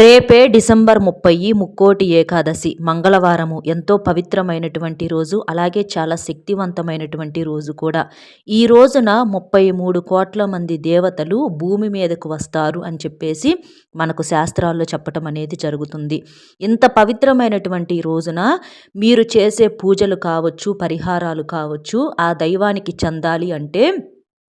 రేపే డిసెంబర్ ముప్పై ముక్కోటి ఏకాదశి. మంగళవారము ఎంతో పవిత్రమైనటువంటి రోజు అలాగే చాలా శక్తివంతమైనటువంటి రోజు కూడా. ఈ రోజున ముప్పై మూడు కోట్ల మంది దేవతలు భూమి మీదకు వస్తారు అని చెప్పేసి మనకు శాస్త్రాల్లో చెప్పటం అనేది జరుగుతుంది. ఇంత పవిత్రమైనటువంటి రోజున మీరు చేసే పూజలు కావచ్చు పరిహారాలు కావచ్చు ఆ దైవానికి చెందాలి అంటే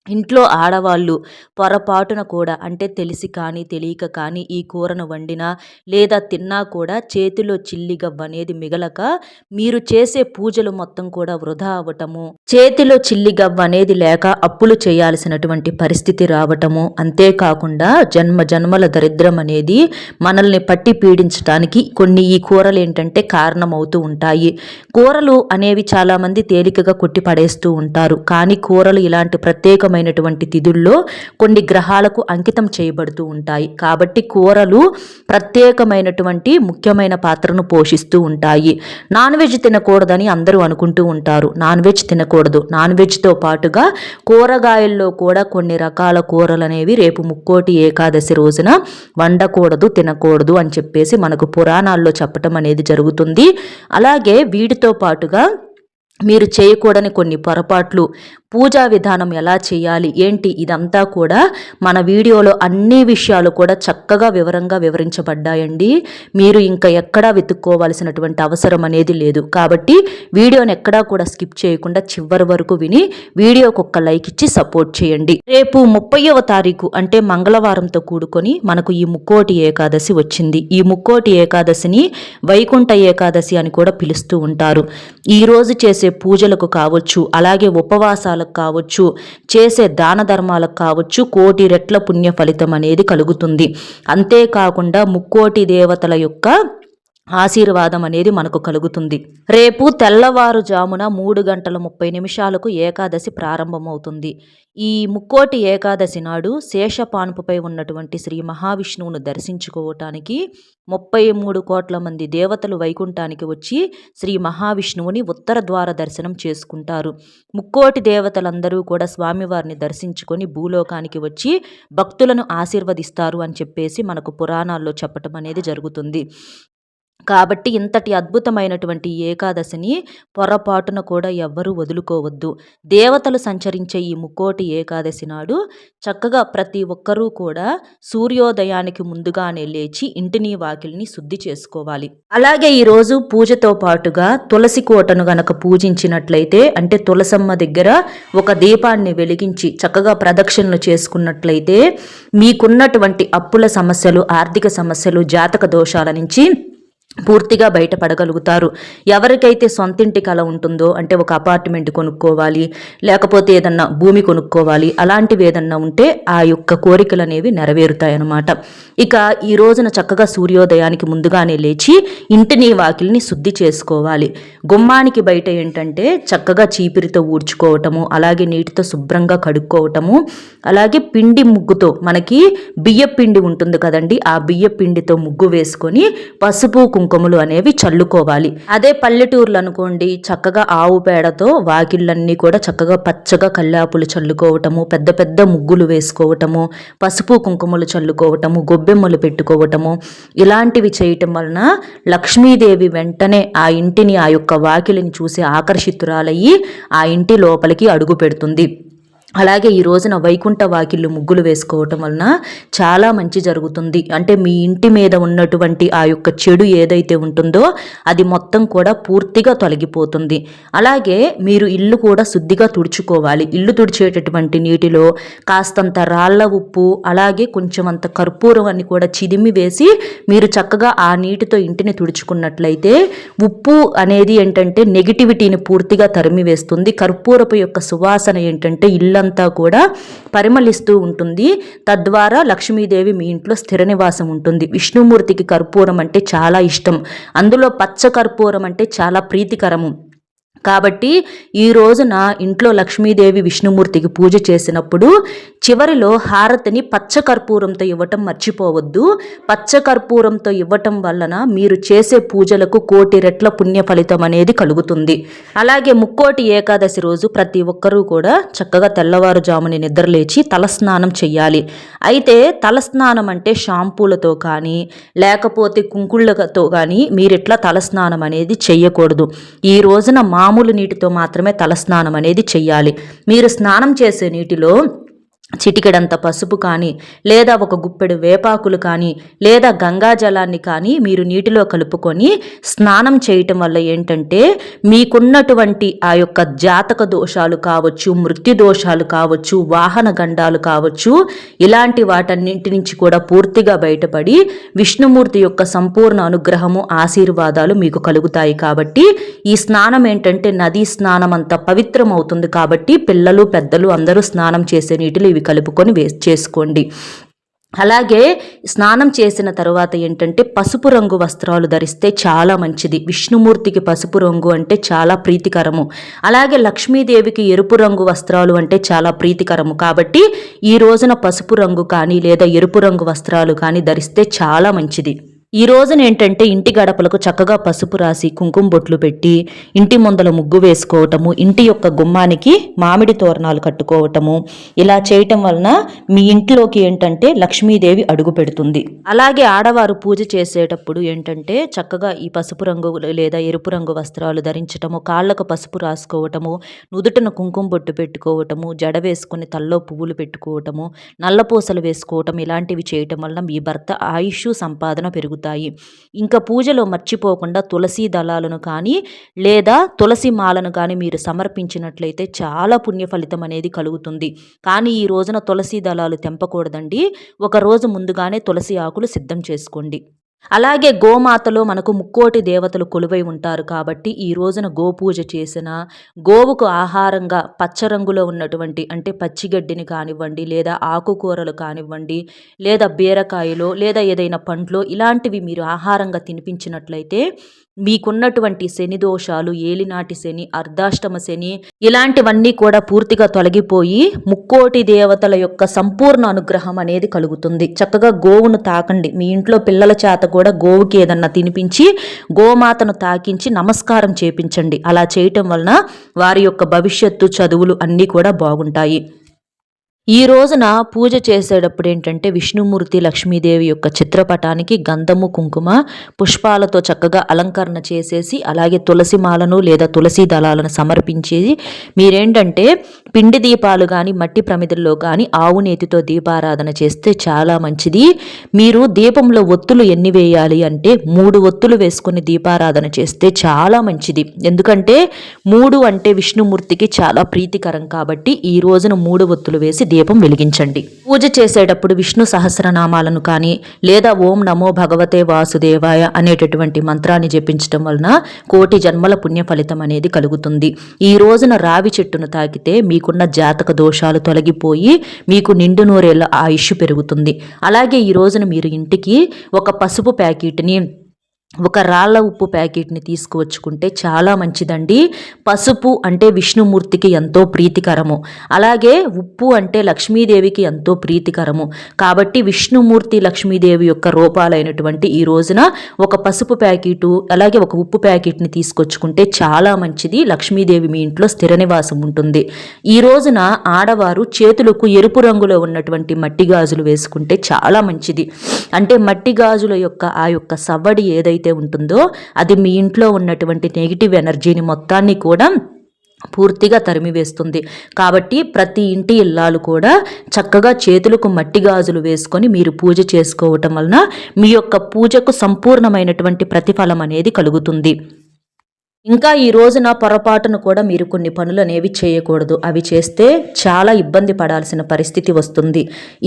ఇంట్లో ఆడవాళ్ళు పొరపాటున కూడా అంటే తెలిసి కానీ తెలియక కానీ ఈ కూరను వండినా లేదా తిన్నా కూడా చేతిలో చిల్లిగవ్వనేది మిగలక మీరు చేసే పూజలు మొత్తం కూడా వృధా అవ్వటము చేతిలో చిల్లిగవ్వ అనేది లేక అప్పులు చేయాల్సినటువంటి పరిస్థితి రావటము అంతేకాకుండా జన్మ జన్మల దరిద్రం అనేది మనల్ని పట్టి పీడించడానికి కొన్ని ఈ కూరలు ఏంటంటే కారణమవుతూ ఉంటాయి. కూరలు అనేవి చాలామంది తేలికగా కొట్టి పడేస్తూ ఉంటారు. కానీ కూరలు ఇలాంటి ప్రత్యేక ప్రత్యేకమైనటువంటి తిథుల్లో కొన్ని గ్రహాలకు అంకితం చేయబడుతూ ఉంటాయి. కాబట్టి కూరలు ప్రత్యేకమైనటువంటి ముఖ్యమైన పాత్రను పోషిస్తూ ఉంటాయి. నాన్ వెజ్ తినకూడదని అందరూ అనుకుంటూ ఉంటారు. నాన్ వెజ్ తినకూడదు. నాన్ వెజ్తో పాటుగా కూరగాయల్లో కూడా కొన్ని రకాల కూరలు అనేవి రేపు ముక్కోటి ఏకాదశి రోజున వండకూడదు తినకూడదు అని చెప్పేసి మనకు పురాణాల్లో చెప్పటం అనేది జరుగుతుంది. అలాగే వీటితో పాటుగా మీరు చేయకూడని కొన్ని పొరపాట్లు పూజా విధానం ఎలా చేయాలి ఏంటి ఇదంతా కూడా మన వీడియోలో అన్ని విషయాలు కూడా చక్కగా వివరంగా వివరించబడ్డాయండి. మీరు ఇంకా ఎక్కడా వెతుక్కోవాల్సినటువంటి అవసరం అనేది లేదు. కాబట్టి వీడియోని ఎక్కడా కూడా స్కిప్ చేయకుండా చివరి వరకు విని వీడియోకి ఒక్క లైక్ ఇచ్చి సపోర్ట్ చేయండి. రేపు ముప్పైవ తారీఖు అంటే మంగళవారంతో కూడుకొని మనకు ఈ ముక్కోటి ఏకాదశి వచ్చింది. ఈ ముక్కోటి ఏకాదశిని వైకుంఠ ఏకాదశి అని కూడా పిలుస్తూ ఉంటారు. ఈరోజు చేసే చేసే పూజలకు కావచ్చు అలాగే ఉపవాసాలకు కావచ్చు చేసే దాన ధర్మాలకు కావచ్చు కోటి రెట్ల పుణ్య ఫలితం అనేది కలుగుతుంది. అంతేకాకుండా ముక్కోటి దేవతల యొక్క ఆశీర్వాదం అనేది మనకు కలుగుతుంది. రేపు తెల్లవారుజామున మూడు గంటల ముప్పై నిమిషాలకు ఏకాదశి ప్రారంభమవుతుంది. ఈ ముక్కోటి ఏకాదశి నాడు శేషపానుపుపై ఉన్నటువంటి శ్రీ మహావిష్ణువును దర్శించుకోవటానికి ముప్పై మూడు కోట్ల మంది దేవతలు వైకుంఠానికి వచ్చి శ్రీ మహావిష్ణువుని ఉత్తర ద్వార దర్శనం చేసుకుంటారు. ముక్కోటి దేవతలందరూ కూడా స్వామివారిని దర్శించుకొని భూలోకానికి వచ్చి భక్తులను ఆశీర్వదిస్తారు అని చెప్పేసి మనకు పురాణాల్లో చెప్పటం అనేది జరుగుతుంది. కాబట్టి ఇంతటి అద్భుతమైనటువంటి ఏకాదశిని పొరపాటున కూడా ఎవ్వరూ వదులుకోవద్దు. దేవతలు సంచరించే ఈ ముక్కోటి ఏకాదశి నాడు చక్కగా ప్రతి ఒక్కరూ కూడా సూర్యోదయానికి ముందుగానే లేచి ఇంటిని వాకిల్ని శుద్ధి చేసుకోవాలి. అలాగే ఈరోజు పూజతో పాటుగా తులసి కోటను గనక పూజించినట్లయితే అంటే తులసమ్మ దగ్గర ఒక దీపాన్ని వెలిగించి చక్కగా ప్రదక్షిణలు చేసుకున్నట్లయితే మీకున్నటువంటి అప్పుల సమస్యలు ఆర్థిక సమస్యలు జాతక దోషాల నుంచి పూర్తిగా బయటపడగలుగుతారు. ఎవరికైతే సొంతింటి కళ ఉంటుందో అంటే ఒక అపార్ట్మెంట్ కొనుక్కోవాలి లేకపోతే ఏదన్నా భూమి కొనుక్కోవాలి అలాంటివి ఏదన్నా ఉంటే ఆ యొక్క కోరికలు అనేవి నెరవేరుతాయి అన్నమాట ఇక ఈ రోజున చక్కగా సూర్యోదయానికి ముందుగానే లేచి ఇంటిని వాకిల్ని శుద్ధి చేసుకోవాలి. గుమ్మానికి బయట ఏంటంటే చక్కగా చీపిరితో ఊడ్చుకోవటము అలాగే నీటితో శుభ్రంగా కడుక్కోవటము అలాగే పిండి ముగ్గుతో మనకి బియ్య పిండి ఉంటుంది కదండి ఆ బియ్య పిండితో ముగ్గు వేసుకొని పసుపు కుంకుమలు అనేవి చల్లుకోవాలి. అదే పల్లెటూర్లు అనుకోండి చక్కగా ఆవు పేడతో వాకిళ్ళన్నీ కూడా చక్కగా పచ్చగా కల్లాపులు చల్లుకోవటము పెద్ద పెద్ద ముగ్గులు వేసుకోవటము పసుపు కుంకుమలు చల్లుకోవటము గొబ్బెమ్మలు పెట్టుకోవటము ఇలాంటివి చేయటం వలన లక్ష్మీదేవి వెంటనే ఆ ఇంటిని ఆ యొక్క వాకిలిని చూసి ఆకర్షితురాలయ్యి ఆ ఇంటి లోపలికి అడుగు పెడుతుంది. అలాగే ఈ రోజున వైకుంఠ వాకిళ్ళు ముగ్గులు వేసుకోవటం వలన చాలా మంచి జరుగుతుంది. అంటే మీ ఇంటి మీద ఉన్నటువంటి ఆ యొక్క చెడు ఏదైతే ఉంటుందో అది మొత్తం కూడా పూర్తిగా తొలగిపోతుంది. అలాగే మీరు ఇల్లు కూడా శుద్ధిగా తుడుచుకోవాలి. ఇల్లు తుడిచేటటువంటి నీటిలో కాస్తంత రాళ్ళ ఉప్పు అలాగే కొంచెం అంత కర్పూరం అని కూడా చిదిమి వేసి మీరు చక్కగా ఆ నీటితో ఇంటిని తుడుచుకున్నట్లయితే ఉప్పు అనేది ఏంటంటే నెగిటివిటీని పూర్తిగా తరిమి వేస్తుంది కర్పూరపు యొక్క సువాసన ఏంటంటే ఇల్లు అంతా కూడా పరిమళిస్తూ ఉంటుంది. తద్వారా లక్ష్మీదేవి మీ ఇంట్లో స్థిర నివాసం ఉంటుంది. విష్ణుమూర్తికి కర్పూరం అంటే చాలా ఇష్టం. అందులో పచ్చ కర్పూరం అంటే చాలా ప్రీతికరము. కాబట్టి ఈ రోజున ఇంట్లో లక్ష్మీదేవి విష్ణుమూర్తికి పూజ చేసినప్పుడు చివరిలో హారతిని పచ్చకర్పూరంతో ఇవ్వటం మర్చిపోవద్దు. పచ్చకర్పూరంతో ఇవ్వటం వలన మీరు చేసే పూజలకు కోటి రెట్ల పుణ్య ఫలితం అనేది కలుగుతుంది. అలాగే ముక్కోటి ఏకాదశి రోజు ప్రతి ఒక్కరూ కూడా చక్కగా తెల్లవారుజాముని నిద్రలేచి తలస్నానం చెయ్యాలి. అయితే తలస్నానం అంటే షాంపూలతో కానీ లేకపోతే కుంకుళ్ళతో కానీ మీరిట్లా తలస్నానం అనేది చెయ్యకూడదు. ఈ రోజున మా మామూలు నీటితో మాత్రమే తలస్నానం అనేది చెయ్యాలి. మీరు స్నానం చేసే నీటిలో చిటికెడంత పసుపు కానీ లేదా ఒక గుప్పెడు వేపాకులు కానీ లేదా గంగాజలాన్ని కానీ మీరు నీటిలో కలుపుకొని స్నానం చేయటం వల్ల ఏంటంటే మీకున్నటువంటి ఆ యొక్క జాతక దోషాలు కావచ్చు మృత్యు దోషాలు కావచ్చు వాహన గండాలు కావచ్చు ఇలాంటి వాటన్నింటి నుంచి కూడా పూర్తిగా బయటపడి విష్ణుమూర్తి యొక్క సంపూర్ణ అనుగ్రహము ఆశీర్వాదాలు మీకు కలుగుతాయి కాబట్టి ఈ స్నానం ఏంటంటే నదీ స్నానం అంత పవిత్రం అవుతుంది కాబట్టి పిల్లలు పెద్దలు అందరూ స్నానం చేసే నీటిలో ఇవి కలుపుకొని వే చేసుకోండి. అలాగే స్నానం చేసిన తర్వాత ఏంటంటే పసుపు రంగు వస్త్రాలు ధరిస్తే చాలా మంచిది. విష్ణుమూర్తికి పసుపు రంగు అంటే చాలా ప్రీతికరము. అలాగే లక్ష్మీదేవికి ఎరుపు రంగు వస్త్రాలు అంటే చాలా ప్రీతికరము. కాబట్టి ఈ రోజున పసుపు రంగు కానీ లేదా ఎరుపు రంగు వస్త్రాలు కానీ ధరిస్తే చాలా మంచిది. ఈ రోజున ఏంటంటే ఇంటి గడపలకు చక్కగా పసుపు రాసి కుంకుమ బొట్లు పెట్టి ఇంటి ముందల ముగ్గు వేసుకోవటము ఇంటి యొక్క గుమ్మానికి మామిడి తోరణాలు కట్టుకోవటము ఇలా చేయటం వలన మీ ఇంట్లోకి ఏంటంటే లక్ష్మీదేవి అడుగు పెడుతుంది. అలాగే ఆడవారు పూజ చేసేటప్పుడు ఏంటంటే చక్కగా ఈ పసుపు రంగు లేదా ఎరుపు రంగు వస్త్రాలు ధరించటము కాళ్ళకు పసుపు రాసుకోవటము నుదుటను కుంకుమ బొట్టు పెట్టుకోవటము జడ వేసుకుని తల్లో పువ్వులు పెట్టుకోవటము నల్లపూసలు వేసుకోవటం ఇలాంటివి చేయటం వలన మీ భర్త ఆయుష్ సంపాదన పెరుగుతుంది. కలుగుతాయి ఇంకా పూజలో మర్చిపోకుండా తులసి దళాలను కానీ లేదా తులసి మాలను కానీ మీరు సమర్పించినట్లయితే చాలా పుణ్య ఫలితం అనేది కలుగుతుంది. కానీ ఈ రోజున తులసి దళాలు తెంపకూడదండి. ఒక రోజు ముందుగానే తులసి ఆకులు సిద్ధం చేసుకోండి. అలాగే గోమాతలో మనకు ముక్కోటి దేవతలు కొలువై ఉంటారు కాబట్టి ఈ రోజున గోపూజ చేసిన గోవుకు ఆహారంగా పచ్చరంగులో ఉన్నటువంటి అంటే పచ్చిగడ్డిని కానివ్వండి లేదా ఆకుకూరలు కానివ్వండి లేదా బీరకాయలో లేదా ఏదైనా పండ్లో ఇలాంటివి మీరు ఆహారంగా తినిపించినట్లయితే మీకున్నటువంటి శని దోషాలు ఏలినాటి శని అర్ధాష్టమ శని ఇలాంటివన్నీ కూడా పూర్తిగా తొలగిపోయి ముక్కోటి దేవతల యొక్క సంపూర్ణ అనుగ్రహం అనేది కలుగుతుంది. చక్కగా గోవును తాకండి. మీ ఇంట్లో పిల్లల చేత కూడా గోవుకి ఏదన్నా తినిపించి గోమాతను తాకించి నమస్కారం చేపించండి. అలా చేయటం వలన వారి యొక్క భవిష్యత్తు చదువులు అన్నీ కూడా బాగుంటాయి. ఈ రోజున పూజ చేసేటప్పుడు ఏంటంటే విష్ణుమూర్తి లక్ష్మీదేవి యొక్క చిత్రపటానికి గంధము కుంకుమ పుష్పాలతో చక్కగా అలంకరణ చేసేసి అలాగే తులసి మాలను లేదా తులసి దళాలను సమర్పించేది. మీరేంటంటే పిండి దీపాలు కానీ మట్టి ప్రమిదల్లో కానీ ఆవు నేతితో దీపారాధన చేస్తే చాలా మంచిది. మీరు దీపంలో ఒత్తులు ఎన్ని వేయాలి అంటే మూడు ఒత్తులు వేసుకుని దీపారాధన చేస్తే చాలా మంచిది. ఎందుకంటే మూడు అంటే విష్ణుమూర్తికి చాలా ప్రీతికరం కాబట్టి ఈ రోజున మూడు ఒత్తులు వేసి దీపం వెలిగించండి. పూజ చేసేటప్పుడు విష్ణు సహస్రనామాలను కానీ లేదా ఓం నమో భగవతే వాసుదేవాయ అనేటటువంటి మంత్రాన్ని జపించడం వలన కోటి జన్మల పుణ్య ఫలితం అనేది కలుగుతుంది. ఈ రోజున రావి చెట్టును తాకితే మీ మీకున్న జాతక దోషాలు తొలగిపోయి మీకు నిండు నూరేళ్ళ ఆయుష్ పెరుగుతుంది. అలాగే ఈ రోజున మీరు ఇంటికి ఒక పసుపు ప్యాకెట్ని ఒక రాళ్ళ ఉప్పు ప్యాకెట్ని తీసుకువచ్చుకుంటే చాలా మంచిదండి. పసుపు అంటే విష్ణుమూర్తికి ఎంతో ప్రీతికరము. అలాగే ఉప్పు అంటే లక్ష్మీదేవికి ఎంతో ప్రీతికరము. కాబట్టి విష్ణుమూర్తి లక్ష్మీదేవి యొక్క రూపాలైనటువంటి ఈ రోజున ఒక పసుపు ప్యాకెటు అలాగే ఒక ఉప్పు ప్యాకెట్ని తీసుకొచ్చుకుంటే చాలా మంచిది. లక్ష్మీదేవి మీ ఇంట్లో స్థిర నివాసం ఉంటుంది. ఈ రోజున ఆడవారు చేతులకు ఎరుపు రంగులో ఉన్నటువంటి మట్టి గాజులు వేసుకుంటే చాలా మంచిది. అంటే మట్టి గాజుల యొక్క ఆ యొక్క సవ్వడి ఏదైతే ఏదైతే ఉంటుందో అది మీ ఇంట్లో ఉన్నటువంటి నెగిటివ్ ఎనర్జీని మొత్తాన్ని కూడా పూర్తిగా తరిమివేస్తుంది. కాబట్టి ప్రతి ఇంటి ఇల్లాలు కూడా చక్కగా చేతులకు మట్టి గాజులు వేసుకొని మీరు పూజ చేసుకోవటం వలన మీ యొక్క పూజకు సంపూర్ణమైనటువంటి ప్రతిఫలం అనేది కలుగుతుంది. ఇంకా ఈ రోజున పొరపాటును కూడా మీరు కొన్ని పనులు అనేవి చేయకూడదు. అవి చేస్తే చాలా ఇబ్బంది పడాల్సిన పరిస్థితి వస్తుంది.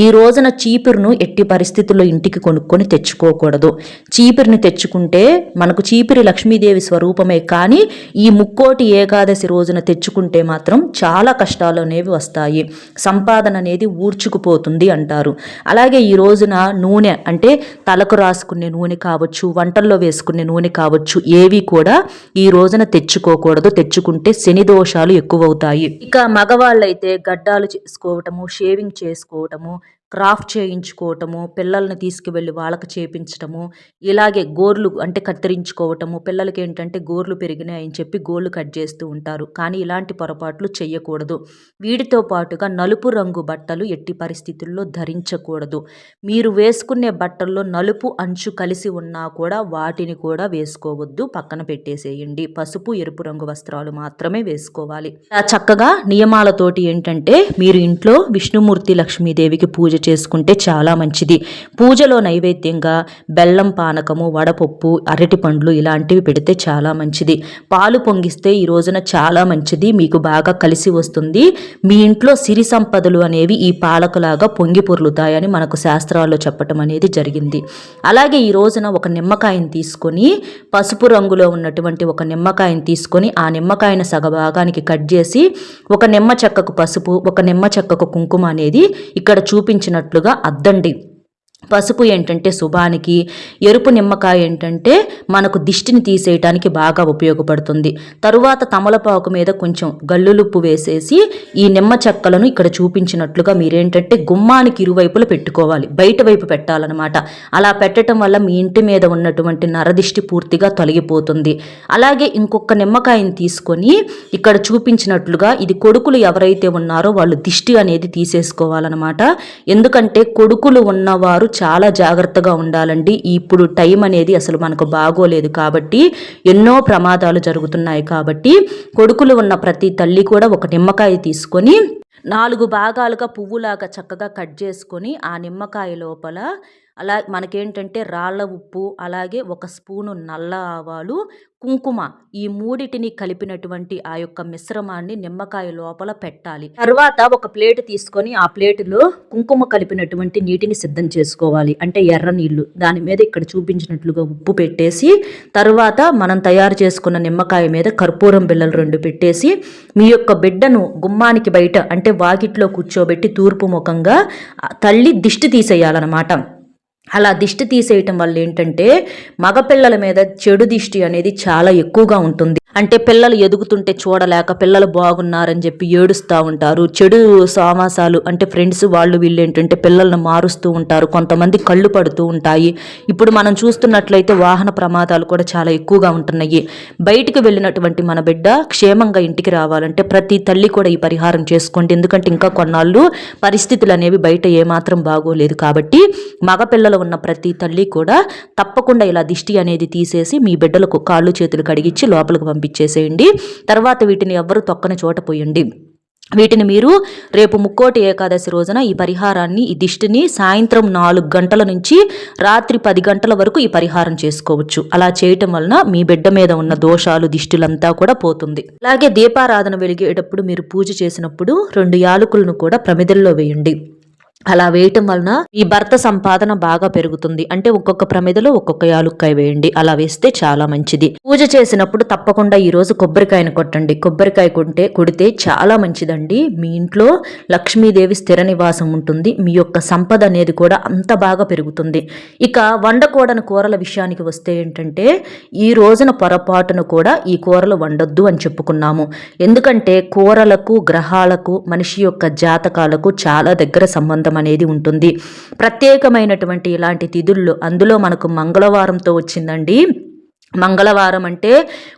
ఈ రోజున చీపురును ఎట్టి పరిస్థితుల్లో ఇంటికి కొనుక్కొని తెచ్చుకోకూడదు. చీపురిని తెచ్చుకుంటే మనకు చీపిరి లక్ష్మీదేవి స్వరూపమే కానీ ఈ ముక్కోటి ఏకాదశి రోజున తెచ్చుకుంటే మాత్రం చాలా కష్టాలు అనేవి వస్తాయి. సంపాదన అనేది ఊడ్చుకుపోతుంది అంటారు. అలాగే ఈ రోజున నూనె అంటే తలకు రాసుకునే నూనె కావచ్చు వంటల్లో వేసుకునే నూనె కావచ్చు ఏవి కూడా ఈ రోజు రోజున తెచ్చుకోకూడదు. తెచ్చుకుంటే శని దోషాలు ఎక్కువవుతాయి. ఇక మగవాళ్ళైతే గడ్డాలు చేసుకోవటము షేవింగ్ చేసుకోవటము క్రాఫ్ట్ చేయించుకోవటము పిల్లల్ని తీసుకువెళ్ళి వాళ్ళకి చేపించటము ఇలాగే గోర్లు అంటే కత్తిరించుకోవటము పిల్లలకి ఏంటంటే గోర్లు పెరిగినాయని చెప్పి గోర్లు కట్ చేస్తూ ఉంటారు. కానీ ఇలాంటి పొరపాట్లు చేయకూడదు వీటితో పాటుగా నలుపు రంగు బట్టలు ఎట్టి పరిస్థితుల్లో ధరించకూడదు. మీరు వేసుకునే బట్టల్లో నలుపు అంచు కలిసి ఉన్నా కూడా వాటిని కూడా వేసుకోవద్దు. పక్కన పెట్టేసేయండి. పసుపు ఎరుపు రంగు వస్త్రాలు మాత్రమే వేసుకోవాలి. చక్కగా నియమాలతోటి ఏంటంటే మీరు ఇంట్లో విష్ణుమూర్తి లక్ష్మీదేవికి పూజ చేసుకుంటే చాలా మంచిది. పూజలో నైవేద్యంగా బెల్లం పానకము వడపప్పు అరటి పండ్లు ఇలాంటివి పెడితే చాలా మంచిది. పాలు పొంగిస్తే ఈ రోజున చాలా మంచిది. మీకు బాగా కలిసి వస్తుంది. మీ ఇంట్లో సిరి సంపదలు అనేవి ఈ పాలకులాగా పొంగి పొర్లుతాయని మనకు శాస్త్రాల్లో చెప్పటం అనేది జరిగింది. అలాగే ఈ రోజున ఒక నిమ్మకాయని తీసుకొని పసుపు రంగులో ఉన్నటువంటి ఒక నిమ్మకాయని తీసుకొని ఆ నిమ్మకాయను సగభాగానికి కట్ చేసి ఒక నిమ్మ చెక్కకు పసుపు ఒక నిమ్మ చెక్కకు కుంకుమ అనేది ఇక్కడ చూపించ చూపించినట్లుగా అద్దండి. పసుపు ఏంటంటే శుభానికి ఎరుపు నిమ్మకాయ ఏంటంటే మనకు దిష్టిని తీసేయటానికి బాగా ఉపయోగపడుతుంది. తరువాత తమలపాకు మీద కొంచెం గల్లులుప్పు వేసేసి ఈ నిమ్మ చెక్కలను ఇక్కడ చూపించినట్లుగా మీరేంటంటే గుమ్మానికి ఇరువైపులు పెట్టుకోవాలి. బయట వైపు పెట్టాలన్నమాట. అలా పెట్టడం వల్ల మీ ఇంటి మీద ఉన్నటువంటి నరదిష్టి పూర్తిగా తొలగిపోతుంది. అలాగే ఇంకొక నిమ్మకాయని తీసుకొని ఇక్కడ చూపించినట్లుగా ఇది కొడుకులు ఎవరైతే ఉన్నారో వాళ్ళు దిష్టి అనేది తీసేసుకోవాలన్నమాట. ఎందుకంటే కొడుకులు ఉన్నవారు చాలా జాగ్రత్తగా ఉండాలండి. ఇప్పుడు టైం అనేది అసలు మనకు బాగోలేదు కాబట్టి ఎన్నో ప్రమాదాలు జరుగుతున్నాయి కాబట్టి కొడుకులు ఉన్న ప్రతి తల్లి కూడా ఒక నిమ్మకాయ తీసుకొని నాలుగు భాగాలుగా పువ్వులాగా చక్కగా కట్ చేసుకొని ఆ నిమ్మకాయ లోపల అలా మనకేంటంటే రాళ్ళ ఉప్పు అలాగే ఒక స్పూను నల్ల ఆవాలు కుంకుమ ఈ మూడిటిని కలిపినటువంటి ఆ యొక్క మిశ్రమాన్ని నిమ్మకాయ లోపల పెట్టాలి. తర్వాత ఒక ప్లేట్ తీసుకొని ఆ ప్లేటులో కుంకుమ కలిపినటువంటి నీటిని సిద్ధం చేసుకోవాలి. అంటే ఎర్ర నీళ్ళు దాని మీద ఇక్కడ చూపించినట్లుగా ఉప్పు పెట్టేసి తర్వాత మనం తయారు చేసుకున్న నిమ్మకాయ మీద కర్పూరం బిళ్ళలు రెండు పెట్టేసి మీ యొక్క బిడ్డను గుమ్మానికి బయట అంటే వాకిట్లో కూర్చోబెట్టి తూర్పు ముఖంగా తల్లి దిష్టి తీసేయాలన్నమాట. అలా దిష్టి తీసేయటం వల్ల ఏంటంటే మగపిల్లల మీద చెడు దిష్టి అనేది చాలా ఎక్కువగా ఉంటుంది. అంటే పిల్లలు ఎదుగుతుంటే చూడలేక పిల్లలు బాగున్నారని చెప్పి ఏడుస్తూ ఉంటారు. చెడు సామాసాలు అంటే ఫ్రెండ్స్ వాళ్ళు వీళ్ళు ఏంటంటే పిల్లల్ని మారుస్తూ ఉంటారు. కొంతమంది కళ్ళు పడుతూ ఉంటాయి. ఇప్పుడు మనం చూస్తున్నట్లయితే వాహన ప్రమాదాలు కూడా చాలా ఎక్కువగా ఉంటున్నాయి. బయటికి వెళ్ళినటువంటి మన బిడ్డ క్షేమంగా ఇంటికి రావాలంటే ప్రతి తల్లి కూడా ఈ పరిహారం చేసుకోండి. ఎందుకంటే ఇంకా కొన్నాళ్ళు పరిస్థితులు అనేవి బయట ఏమాత్రం బాగోలేదు. కాబట్టి మగపిల్లలు ఉన్న ప్రతి తల్లి కూడా తప్పకుండా ఇలా దిష్టి అనేది తీసేసి మీ బిడ్డలకు కాళ్ళు చేతులు కడిగించి లోపలికి పంపించేసేయండి. తర్వాత వీటిని ఎవ్వరు తొక్కని చోట పోయండి. వీటిని మీరు రేపు ముక్కోటి ఏకాదశి రోజున ఈ పరిహారాన్ని ఈ దిష్టిని సాయంత్రం నాలుగు గంటల నుంచి రాత్రి పది గంటల వరకు ఈ పరిహారం చేసుకోవచ్చు. అలా చేయటం వలన మీ బిడ్డ మీద ఉన్న దోషాలు దిష్టిలంతా కూడా పోతుంది. అలాగే దీపారాధన వెలిగేటప్పుడు మీరు పూజ చేసినప్పుడు రెండు యాలకులను కూడా ప్రమిదల్లో వేయండి. అలా వేయటం వలన ఈ భర్త సంపాదన బాగా పెరుగుతుంది. అంటే ఒక్కొక్క ప్రమిదలో ఒక్కొక్క యాలుక్కాయ వేయండి. అలా వేస్తే చాలా మంచిది. పూజ చేసినప్పుడు తప్పకుండా ఈ రోజు కొబ్బరికాయను కొట్టండి. కొబ్బరికాయ కొంటే కొడితే చాలా మంచిదండి. మీ ఇంట్లో లక్ష్మీదేవి స్థిర నివాసం ఉంటుంది. మీ యొక్క సంపద అనేది కూడా అంత బాగా పెరుగుతుంది. ఇక వండకూడని కూరల విషయానికి వస్తే ఏంటంటే ఈ రోజున పొరపాటును కూడా ఈ కూరలు వండొద్దు అని చెప్పుకున్నాము. ఎందుకంటే కూరలకు గ్రహాలకు మనిషి యొక్క జాతకాలకు చాలా దగ్గర సంబంధం అనేది ఉంటుంది. ప్రత్యేకమైనటువంటి ఇలాంటి తిథుల్లో అందులో మనకు మంగళవారంతో వచ్చిందండి. మంగళవారం అంటే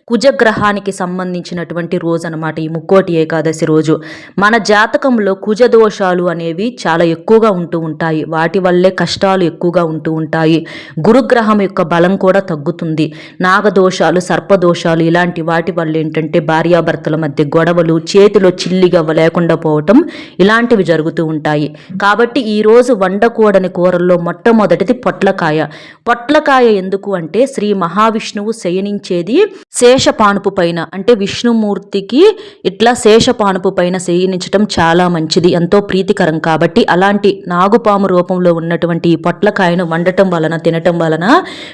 కుజగ్రహానికి సంబంధించినటువంటి రోజు అనమాట ఈ ముక్కోటి ఏకాదశి రోజు. మన జాతకంలో కుజ దోషాలు అనేవి చాలా ఎక్కువగా ఉంటూ ఉంటాయి. వాటి వల్లే కష్టాలు ఎక్కువగా ఉంటూ ఉంటాయి. గురుగ్రహం యొక్క బలం కూడా తగ్గుతుంది. నాగదోషాలు సర్పదోషాలు ఇలాంటి వాటి వల్ల ఏంటంటే భార్యాభర్తల మధ్య గొడవలు చేతిలో చిల్లిగవ్వ లేకుండా పోవటం ఇలాంటివి జరుగుతూ ఉంటాయి. కాబట్టి ఈరోజు వండకూడని కూరల్లో మొట్టమొదటిది పొట్లకాయ. పొట్లకాయ ఎందుకు అంటే శ్రీ మహావిష్ణువు విష్ణువు శయనించేది శేషపానుపు పైన. అంటే విష్ణుమూర్తికి ఇట్లా శేషపానుపు పైన శయనించటం చాలా మంచిది. ఎంతో ప్రీతికరం కాబట్టి అలాంటి నాగుపాము రూపంలో ఉన్నటువంటి ఈ పొట్లకాయను వండటం వలన తినటం వలన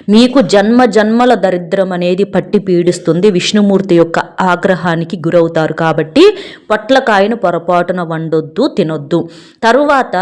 మీకు జన్మ జన్మల దరిద్రం అనేది పట్టి పీడిస్తుంది. విష్ణుమూర్తి యొక్క ఆగ్రహానికి గురవుతారు కాబట్టి పొట్లకాయను పొరపాటున వండొద్దు తినొద్దు. తరువాత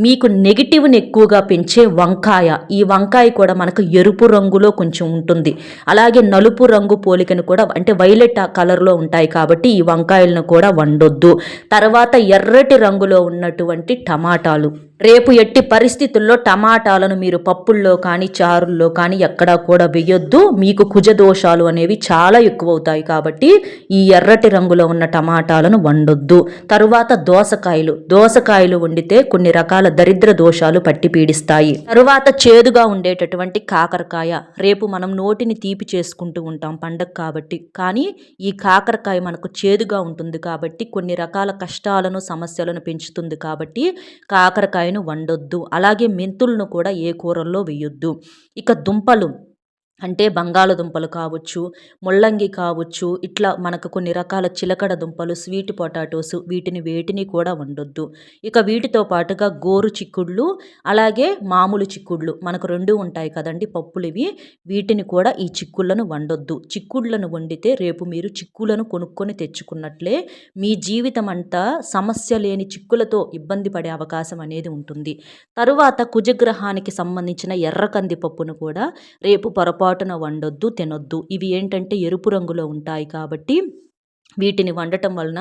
మీకు నెగిటివ్ని ఎక్కువగా పెంచే వంకాయ. ఈ వంకాయ కూడా మనకు ఎరుపు రంగులో కొంచెం ఉంటుంది. అలాగే నలుపు రంగు పోలికను కూడా అంటే వైలెట్ కలర్లో ఉంటాయి కాబట్టి ఈ వంకాయలను కూడా వండొద్దు. తర్వాత ఎర్రటి రంగులో ఉన్నటువంటి టమాటాలు. రేపు ఎట్టి పరిస్థితుల్లో టమాటాలను మీరు పప్పుల్లో కానీ చారుల్లో కానీ ఎక్కడా కూడా వేయొద్దు. మీకు కుజ దోషాలు అనేవి చాలా ఎక్కువ అవుతాయి కాబట్టి ఈ ఎర్రటి రంగులో ఉన్న టమాటాలను వండొద్దు. తరువాత దోసకాయలు. దోసకాయలు వండితే కొన్ని రకాల దరిద్ర దోషాలు పట్టి పీడిస్తాయి. తరువాత చేదుగా ఉండేటటువంటి కాకరకాయ. రేపు మనం నోటిని తీపి చేసుకుంటూ ఉంటాం పండగ కాబట్టి. కానీ ఈ కాకరకాయ మనకు చేదుగా ఉంటుంది కాబట్టి కొన్ని రకాల కష్టాలను సమస్యలను పెంచుతుంది కాబట్టి కాకరకాయ కాకరకాయను వండొద్దు. అలాగే మెంతులను కూడా ఏ కూరల్లో వేయొద్దు. ఇక దుంపలు. అంటే బంగాళదుంపలు కావచ్చు ముల్లంగి కావచ్చు ఇట్లా మనకు కొన్ని రకాల చిలకడ దుంపలు స్వీట్ పొటాటోస్ వీటిని వేటిని కూడా వండొద్దు. ఇక వీటితో పాటుగా గోరు చిక్కుళ్ళు అలాగే మామూలు చిక్కుళ్ళు మనకు రెండు ఉంటాయి కదండి పప్పులు ఇవి వీటిని కూడా ఈ చిక్కుళ్ళను వండొద్దు. చిక్కుళ్ళను వండితే రేపు మీరు చిక్కులను కొనుక్కొని తెచ్చుకున్నట్లే మీ జీవితం అంతా సమస్య లేని చిక్కులతో ఇబ్బంది పడే అవకాశం అనేది ఉంటుంది. తరువాత కుజగ్రహానికి సంబంధించిన ఎర్ర కందిపప్పును కూడా రేపు పొరపాటు పొరపాటున వండొద్దు తినొద్దు. ఇవి ఏంటంటే ఎరుపు రంగులో ఉంటాయి కాబట్టి వీటిని వండటం వలన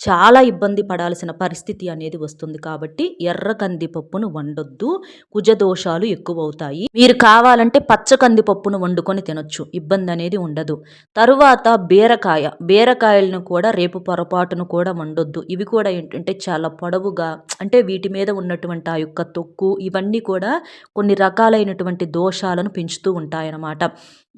చాలా ఇబ్బంది పడాల్సిన పరిస్థితి అనేది వస్తుంది కాబట్టి ఎర్ర కందిపప్పును వండొద్దు. కుజదోషాలు ఎక్కువ అవుతాయి మీరు కావాలంటే పచ్చ కందిపప్పును వండుకొని తినొచ్చు. ఇబ్బంది అనేది ఉండదు. తరువాత బీరకాయ. బీరకాయలను కూడా రేపు పొరపాటును కూడా వండొద్దు. ఇవి కూడా ఏంటంటే చాలా పొడవుగా అంటే వీటి మీద ఉన్నటువంటి ఆ యొక్క తొక్కు ఇవన్నీ కూడా కొన్ని రకాలైనటువంటి దోషాలను పెంచుతూ ఉంటాయన్నమాట.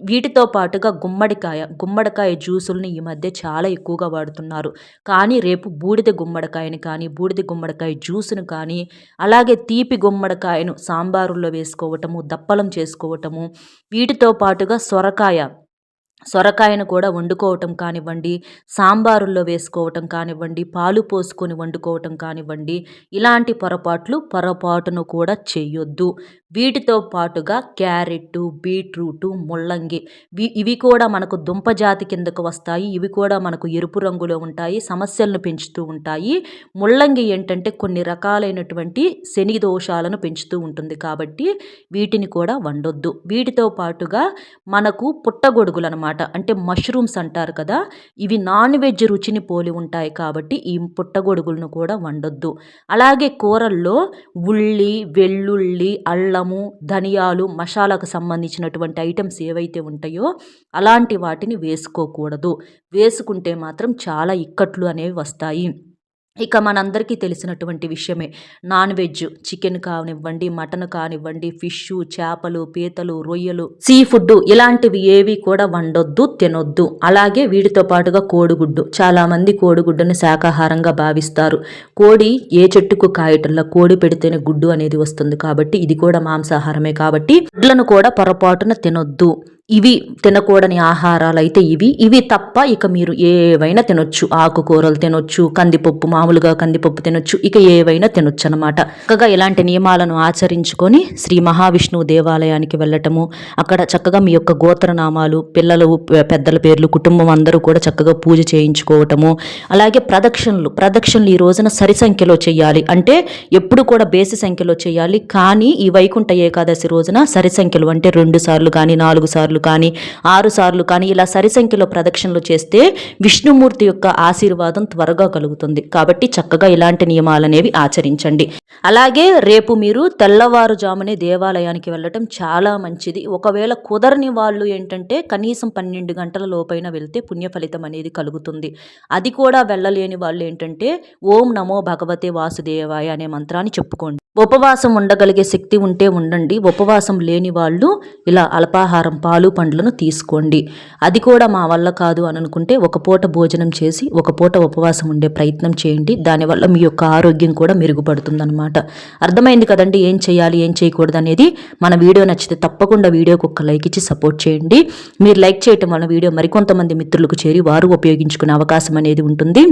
వీటితో పాటుగా గుమ్మడికాయ గుమ్మడికాయ జ్యూసుల్ని ఈ మధ్య చాలా ఎక్కువగా వాడుతున్నారు. కానీ రేపు బూడిద గుమ్మడికాయని కానీ బూడిద గుమ్మడికాయ జ్యూస్ను కానీ అలాగే తీపి గుమ్మడికాయను సాంబారుల్లో వేసుకోవటము దప్పలం చేసుకోవటము వీటితో పాటుగా సొరకాయ సొరకాయను కూడా వండుకోవటం కానివ్వండి సాంబారుల్లో వేసుకోవటం కానివ్వండి పాలు పోసుకొని వండుకోవటం కానివ్వండి ఇలాంటి పొరపాట్లు పొరపాటును కూడా చేయొద్దు. వీటితో పాటుగా క్యారెట్ బీట్రూటు ముల్లంగి ఇవి కూడా మనకు దుంప జాతి కిందకు వస్తాయి ఇవి కూడా మనకు ఎరుపు రంగులో ఉంటాయి సమస్యలను పెంచుతూ ఉంటాయి. ముల్లంగి ఏంటంటే కొన్ని రకాలైనటువంటి శని దోషాలను పెంచుతూ ఉంటుంది కాబట్టి వీటిని కూడా వండొద్దు. వీటితో పాటుగా మనకు పుట్టగొడుగులు అనమాట అంటే మష్రూమ్స్ అంటారు కదా ఇవి నాన్ వెజ్ రుచిని పోలి ఉంటాయి కాబట్టి ఈ పుట్టగొడుగులను కూడా వండొద్దు. అలాగే కూరల్లో ఉల్లి వెల్లుల్లి అల్లము ధనియాలు మసాలాకు సంబంధించినటువంటి ఐటమ్స్ ఏవైతే ఉంటాయో అలాంటి వాటిని వేసుకోకూడదు. వేసుకుంటే మాత్రం చాలా ఇక్కట్లు అనేవి వస్తాయి. ఇక మనందరికీ తెలిసినటువంటి విషయమే. నాన్ వెజ్ చికెన్ కానివ్వండి మటన్ కానివ్వండి ఫిష్ చేపలు పీతలు రొయ్యలు సీ ఫుడ్ ఇలాంటివి ఏవి కూడా వండొద్దు తినొద్దు. అలాగే వీటితో పాటుగా కోడిగుడ్డు. చాలామంది కోడిగుడ్డుని శాకాహారంగా భావిస్తారు. కోడి ఏ చెట్టుకు కాయటంలో కోడి పెడితేనే గుడ్డు అనేది వస్తుంది కాబట్టి ఇది కూడా మాంసాహారమే కాబట్టి గుడ్లను కూడా పొరపాటున తినొద్దు. ఇవి తినకూడని ఆహారాలు అయితే ఇవి. ఇవి తప్ప ఇక మీరు ఏవైనా తినొచ్చు. ఆకుకూరలు తినొచ్చు కందిపప్పు మామూలుగా కందిపప్పు తినొచ్చు ఇక ఏవైనా తినొచ్చు అనమాట చక్కగా ఇలాంటి నియమాలను ఆచరించుకొని శ్రీ మహావిష్ణువు దేవాలయానికి వెళ్ళటము అక్కడ చక్కగా మీ యొక్క గోత్రనామాలు పిల్లలు పెద్దల పేర్లు కుటుంబం అందరూ కూడా చక్కగా పూజ చేయించుకోవటము అలాగే ప్రదక్షిణలు. ప్రదక్షిణలు ఈ రోజున సరి సంఖ్యలో చేయాలి. అంటే ఎప్పుడు కూడా బేసి సంఖ్యలో చేయాలి. కానీ ఈ వైకుంఠ ఏకాదశి రోజున సరి సంఖ్యలు అంటే రెండు సార్లు కానీ నాలుగు సార్లు కానీ ఆరు సార్లు కానీ ఇలా సరి సంఖ్యలో ప్రదక్షిణలు చేస్తే విష్ణుమూర్తి యొక్క ఆశీర్వాదం త్వరగా కలుగుతుంది. కాబట్టి చక్కగా ఇలాంటి నియమాలు అనేవి ఆచరించండి. అలాగే రేపు మీరు తెల్లవారుజామునే దేవాలయానికి వెళ్ళటం చాలా మంచిది. ఒకవేళ కుదరని వాళ్ళు ఏంటంటే కనీసం పన్నెండు గంటల లోపైన వెళ్తే పుణ్య ఫలితం అనేది కలుగుతుంది. అది కూడా వెళ్ళలేని వాళ్ళు ఏంటంటే ఓం నమో భగవతే వాసుదేవాయ అనే మంత్రాన్ని చెప్పుకోండి. ఉపవాసం ఉండగలిగే శక్తి ఉంటే ఉండండి. ఉపవాసం లేని వాళ్ళు ఇలా అల్పాహారం పాలు పండ్లను తీసుకోండి. అది కూడా మా వల్ల కాదు అని అనుకుంటే ఒక పూట భోజనం చేసి ఒక పూట ఉపవాసం ఉండే ప్రయత్నం చేయండి. దానివల్ల మీ యొక్క ఆరోగ్యం కూడా మెరుగుపడుతుందన్నమాట. అర్థమైంది కదండి ఏం చేయాలి ఏం చేయకూడదు అనేది? మన వీడియో నచ్చితే తప్పకుండా వీడియోకి ఒక లైక్ ఇచ్చి సపోర్ట్ చేయండి. మీరు లైక్ చేయటం వల్ల వీడియో మరికొంతమంది మిత్రులకు చేరి వారు ఉపయోగించుకునే అవకాశం అనేది ఉంటుంది.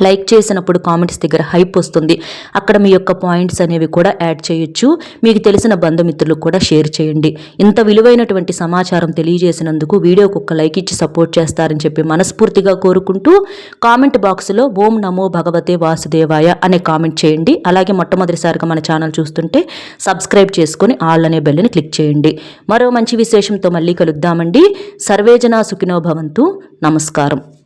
లైక్ చేసినప్పుడు కామెంట్స్ దగ్గర హైప్ వస్తుంది. అక్కడ మీ యొక్క పాయింట్స్ అనేవి కూడా యాడ్ చేయొచ్చు. మీకు తెలిసిన బంధుమిత్రులకు కూడా షేర్ చేయండి. ఇంత విలువైనటువంటి సమాచారం తెలియజేసినందుకు వీడియోకు ఒక లైక్ ఇచ్చి సపోర్ట్ చేస్తారని చెప్పి మనస్ఫూర్తిగా కోరుకుంటూ కామెంట్ బాక్స్లో ఓం నమో భగవతే వాసుదేవాయ అనే కామెంట్ చేయండి. అలాగే మొట్టమొదటిసారిగా మన ఛానల్ చూస్తుంటే సబ్స్క్రైబ్ చేసుకొని ఆల్ అనే బెల్ని క్లిక్ చేయండి. మరో మంచి విశేషంతో మళ్ళీ కలుద్దామండి. సర్వేజన సుఖినో భవంతు. నమస్కారం.